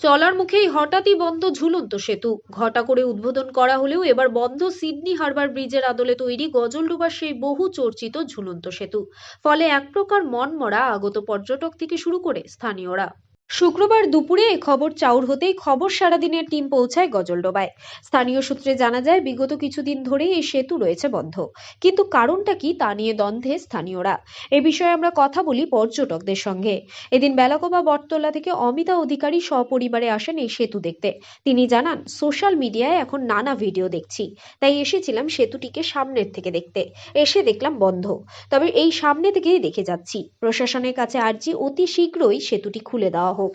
চলার মুখেই হঠাৎই বন্ধ ঝুলন্ত সেতু। ঘটা করে উদ্বোধন করা হলেও এবার বন্ধ সিডনি হারবার ব্রিজের আদলে তৈরি গজলডোবার সেই বহু চর্চিত ঝুলন্ত সেতু। ফলে এক প্রকার মনমরা আগত পর্যটক থেকে শুরু করে স্থানীয়রা। শুক্রবার দুপুরে এ খবর চাউর হতেই খবর সারাদিনের টিম পৌঁছায় গজলডোবায়। স্থানীয় সূত্রে জানা যায়, বিগত কিছুদিন ধরেই এই সেতু রয়েছে বন্ধ। কিন্তু কারণটা কি তা নিয়ে দ্বন্দ্বে স্থানীয়রা? এ বিষয়ে আমরা কথা বলি পর্যটকদের সঙ্গে। এদিন বেলাকোবা, বটতলা থেকে অমিতা অধিকারী সপরিবারে আসেন এই সেতু দেখতে। তিনি জানান, সোশ্যাল মিডিয়ায় এখন নানা ভিডিও দেখছি। তাই এসেছিলাম সেতুটিকে সামনের থেকে দেখতে। এসে দেখলাম বন্ধ। তবে এই সামনে থেকেই দেখে যাচ্ছি। প্রশাসনের কাছে আর্জি অতি শীঘ্রই সেতুটি খুলে দেওয়া হোক।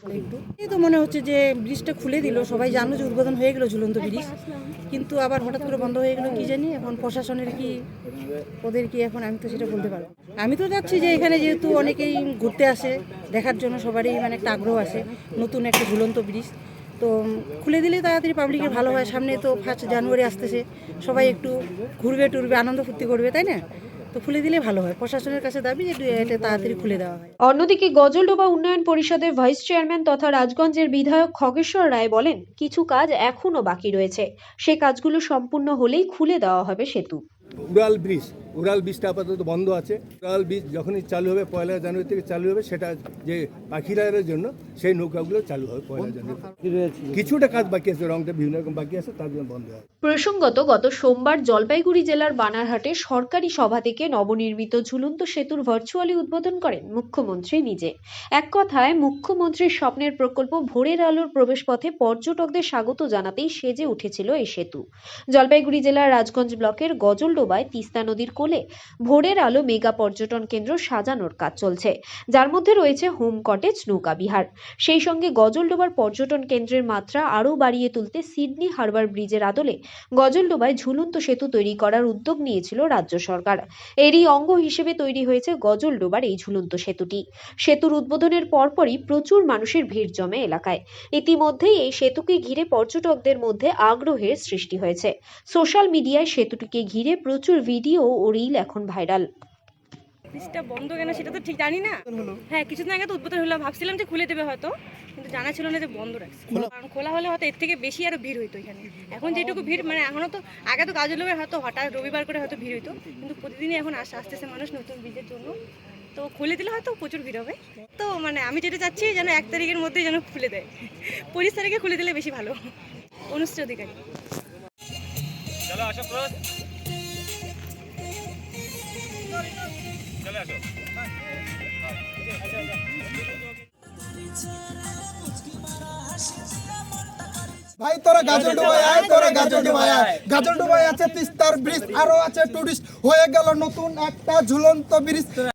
এই তো মনে হচ্ছে যে ব্রিজটা খুলে দিল। সবাই জানো যে উদ্বোধন হয়ে গেল ঝুলন্ত ব্রিজ। কিন্তু আবার হঠাৎ করে বন্ধ হয়ে গেল কি জানি? এখন প্রশাসনের কি, ওদের কি এখন? আমি তো সেটা বলতে পারব আমি তো যাচ্ছি যে এখানে যেহেতু অনেকেই ঘুরতে আসে, দেখার জন্য সবারই মানে একটা আগ্রহ আছে, নতুন একটা ঝুলন্ত ব্রিজ। তো খুলে দিলে তাড়াতাড়ি পাবলিকের ভালো হয়। সামনে তো ফার্স্ট জানুয়ারি আসতেছে। সবাই একটু ঘুরবে, টুরবে, আনন্দ ফুর্তি করবে, তাই না? তো খুলে দিলে ভালো হয়। প্রশাসনের কাছে দাবি যে এটা তাড়াতাড়ি খুলে দেওয়া হয়। অন্যদিকে গজলডোবা উন্নয়ন পরিষদের ভাইস চেয়ারম্যান তথা রাজগঞ্জের বিধায়ক খগেশ্বর রায় বলেন কিছু কাজ এখনও বাকি রয়েছে। সে কাজগুলো সম্পূর্ণ হলেই খুলে দেওয়া হবে সেতু। উড়াল ব্রিজ উড়াল ব্রিজটা আপাতত বন্ধ আছে। উড়াল ব্রিজ যখনই চালু হবে পয়লা জানুয়ারি থেকে চালু হবে সেটা যে পাখিরায়ের জন্য সেই নৌকাগুলো চালু হবে পয়লা জানুয়ারি। কিছুটা কাজ বাকি আছে রংটা বিভিন্ন রকম বাকি আছে তার জন্য বন্ধ হবে প্রসঙ্গত গত সোমবার জলপাইগুড়ি জেলার বানারহাটে সরকারি সভা থেকে নবনির্মিত ঝুলন্ত সেতুর ভার্চুয়ালি উদ্বোধন করেন মুখ্যমন্ত্রী নিজে। এক কথায় মুখ্যমন্ত্রীর স্বপ্নের প্রকল্প ভোরের আলোর প্রবেশপথে পর্যটকদের স্বাগত জানাতেই সেজে উঠেছিল এই সেতু। জলপাইগুড়ি জেলার রাজগঞ্জ ব্লকের গজলডোবায় তিস্তা নদীর কোলে ভোরের আলো মেগা পর্যটন কেন্দ্র সাজানোর কাজ চলছে। যার মধ্যে রয়েছে হোম কটেজ, নৌকা বিহার। সেই সঙ্গে গজলডোবার পর্যটন কেন্দ্রের মাত্রা আরও বাড়িয়ে তুলতে সিডনি হারবার ব্রিজের আদলে গজলডোবায় ঝুলন্ত সেতু তৈরি করার উদ্যোগ নিয়েছিল রাজ্য সরকার। এরই অঙ্গ হিসেবে তৈরি হয়েছে গজলডোবার এই ঝুলন্ত সেতুটি। সেতুর উদ্বোধনের পরপরই প্রচুর মানুষের ভিড় জমে এলাকায়। ইতিমধ্যেই এই সেতুকে ঘিরে পর্যটকদের মধ্যে আগ্রহের সৃষ্টি হয়েছে। সোশ্যাল মিডিয়ায় সেতুটিকে ঘিরে প্রচুর ভিডিও ও রিল এখন ভাইরাল। ব্রিজটা বন্ধ কেন সেটা তো ঠিক জানি না। হ্যাঁ কিছুদিন আগে তো উদ্বোধন হলো ভাবছিলাম যে খুলে দেবে হয়তো কিন্তু জানা ছিল না যে বন্ধ রাখছে। কারণ খোলা হলে হয়তো এর থেকে বেশি আরও ভিড় হইতো এখানে। এখন যেটুকু ভিড় মানে এখনও তো আগে তো কাজলের হয়তো হঠাৎ রবিবার করে হয়তো ভিড় হইতো কিন্তু প্রতিদিনই এখন আসে আসতেছে মানুষ নতুন ব্রিজের জন্য। তো খুলে দিলে হয়তো প্রচুর ভিড় হবে। তো মানে আমি যেটা চাচ্ছি যেন এক তারিখের মধ্যেই যেন খুলে দেয়। পঁচিশ তারিখে খুলে দিলে বেশি ভালো। অনুষ্ঠিত অধিকারী। ভাই, তোরা গাজল ডুবাই আয়, তোরা গাজল ডুবাই আয়। গাজল ডুবাই আছে তিস্তার ব্রিজ, আরও আছে টুরিস্ট হয়ে গেল নতুন একটা ঝুলন্ত ব্রিজ।